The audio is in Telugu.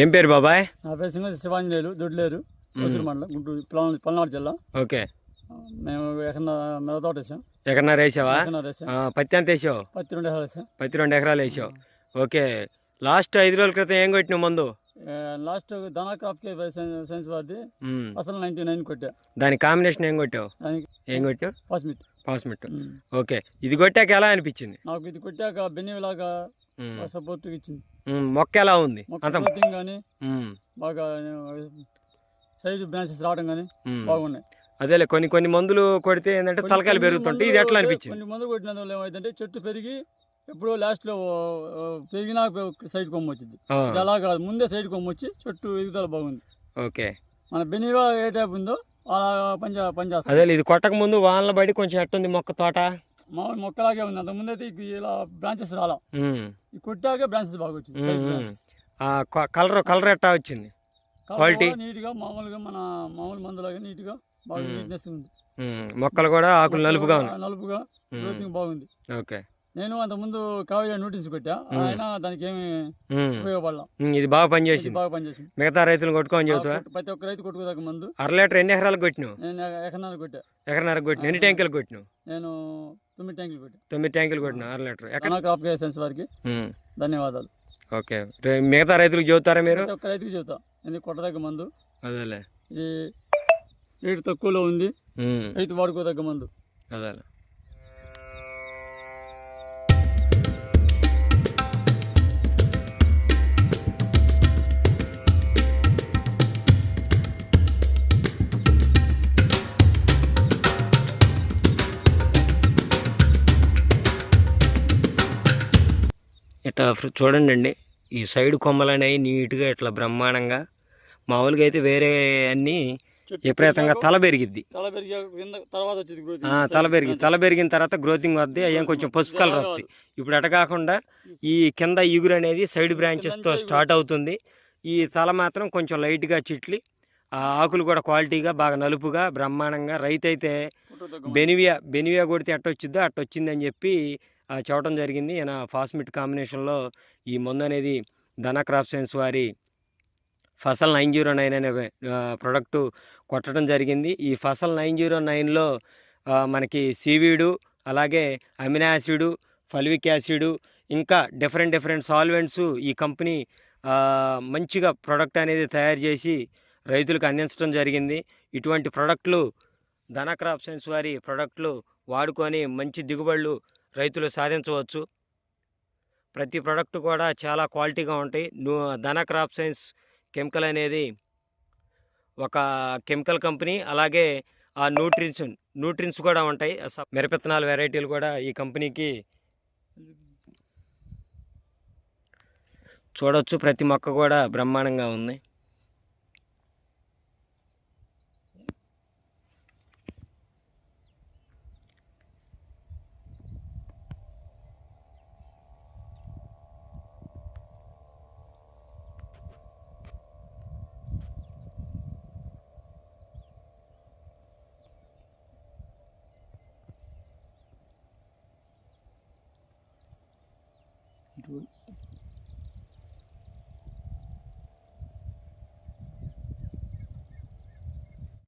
ఏం పేరు బాబాయ్? నా పేరు సింగ శివాంజనేయులు దొడ్లేరు. కోసూరు మండలం గుంటూరు పల్నాడు పల్నాడు జిల్లా. ఓకే. మేము ఎకన్నా మిరప తోట వేసాం. ఎక్కడన్నా వేసావా? ఎకన్నా వేసాం. పత్తి ఎంత వేసావు? పత్తి రెండు ఎకరాలు వేసాం. పత్తి రెండు ఎకరాలు వేసావు. ఓకే. లాస్ట్ ఐదు రోజుల క్రితం ఏం కొట్టినావు మందు? లాస్ట్ ధనా క్రాప్కి సైన్స్ వాడిది ఉమ్. అసలు నైన్టీ నైన్ కొట్టా. దాని కాంబినేషన్ ఏం కొట్టావు? దానికి ఏం కొట్టావు? పాస్మిట్ పాస్మిట్ ఓకే. ఇది కొట్టాక ఎలా అనిపించింది? నాకు ఇది కొట్టాక బెన్నీలాగా. సపోర్ట్ ఇచ్చింది. మొక్క ఎలా ఉంది? అంత కానీ బాగా సైజు బ్రాంచెస్ రావడం కానీ. బాగున్నాయి. అదేలే కొన్ని కొన్ని మందులు కొడితే ఏంటంటే తలకాయలు పెరుగుతుంటాయి ఇది మందులు ఎట్లా అనిపించింది? కొన్ని మందు కొట్టినందు వల్ల ఏమైందంటే చెట్టు పెరిగి ఎప్పుడో లాస్ట్లో పెరిగినా సైడ్ కొమ్మ వచ్చింది. అలా కాదు ముందే సైడ్ కొమ్మ వచ్చి చెట్టు ఎదుగుదల బాగుంది. ఓకే. మన బెనీవా ఏ టైప్ ఉందో అలా పని చే- పని చేస్తాం అదేలే ఇది కొట్టక ముందు వానలు పడి కొంచెం ఎట్టుంది మొక్క తోట? మామూలు మొక్కలాగే ఉంది. అంత ముందైతే ఇక ఇలా బ్రాంచెస్ రాలా. కొట్టాక బ్రాంచెస్ బాగా వచ్చింది కలర్ కలర్ ఎట్టా వచ్చింది? Quality? నీట్గా మామూలుగా మన మామూలు మందులాగా నీట్గా బాగా మ్మ్. నీట్నెస్ ఉంది. ఉమ్, మొక్కలు కూడా ఆకులు నలుపుగా నలుపుగా గ్రోతింగ్ బాగుంది. ఓకే. నేను అంత ముందు కావ్య నోటీస్ కొట్టా. ఆయన దానికి ఏమి ఉపయోగపడలా. ఇది బాగా పనిచేసింది. బాగా పనిచేసింది. మిగతా రైతులు కొట్టుకోని చెబుతా ప్రతి ఒక్క రైతు కొట్టుకోదగ్గ మందు. అర లీటర్ ఎన్ని ఎకరాలకు కొట్టినావు? నేను ఎకనాలు కొట్టా. ఎకరన్నర కొట్టినావు. ఎన్ని ట్యాంకులు కొట్టినావు? నేను తొమ్మిది ట్యాంకులు కొట్టా. తొమ్మిది ట్యాంకులు కొట్టినావు. అర లీటర్. ఎక్కడ క్రాప్ సైన్స్ వారికి. ధన్యవాదాలు. ఓకే. మిగతా రైతులకు చెబుతారా మీరు? ఒక్క రైతుకి చెబుతా. ఎందుకు కొట్టదగ్గ మందు? అదేలే. ఈ రేటు తక్కువలో ఉంది. రైతు వాడుకోదగ్గ మందు. అదేలే. చూడండి అండి ఈ సైడ్ కొమ్మలు అనేవి నీట్గా ఇట్లా బ్రహ్మాండంగా. మామూలుగా అయితే వేరే అన్నీ విపరీతంగా తల పెరిగిద్ది తల పెరిగి తల పెరిగిన తర్వాత గ్రోతింగ్ వద్ది అయ్యాం కొంచెం పసుపు కలర్ వస్తాయి ఇప్పుడు అట కాకుండా ఈ కింద ఇగురు అనేది సైడ్ బ్రాంచెస్తో స్టార్ట్ అవుతుంది. ఈ తల మాత్రం కొంచెం లైట్గా చిట్లి ఆ ఆకులు కూడా క్వాలిటీగా బాగా నలుపుగా బ్రహ్మాండంగా. రైతు అయితే. బెనివియా బెనివియా కొడితే ఎట్టొచ్చిద్దో అట్టొచ్చిందని చెప్పి చూడటం చెప్పడం జరిగింది. ఈయన ఫాస్మిట్ కాంబినేషన్లో ఈ మందు అనేది ధన క్రాప్ సైన్స్ వారి ఫసల్ నైన్ జీరో నైన్ అనే ప్రొడక్టు కొట్టడం జరిగింది. ఈ ఫసల్ నైన్ జీరో నైన్లో మనకి సీవీడు అలాగే amino acid acid fulvic acid ఇంకా డిఫరెంట్ డిఫరెంట్ సాల్వెంట్స్ ఈ కంపెనీ మంచిగా ప్రొడక్ట్ అనేది తయారు చేసి రైతులకు అందించడం జరిగింది. ఇటువంటి ప్రోడక్ట్లు ధన క్రాప్ సైన్స్ వారి ప్రోడక్ట్లు వాడుకొని మంచి దిగుబడులు రైతులు సాధించవచ్చు. ప్రతి ప్రొడక్ట్ కూడా చాలా క్వాలిటీగా ఉంటాయి. ను ధన క్రాప్ సైన్స్ కెమికల్ అనేది ఒక కెమికల్ కంపెనీ అలాగే ఆ న్యూట్రిన్స్ న్యూట్రిన్స్ కూడా ఉంటాయి. మిరపెత్తనాలు స- వెరైటీలు కూడా ఈ కంపెనీకి చూడొచ్చు. ప్రతి మొక్క కూడా బ్రహ్మాండంగా ఉంది. it into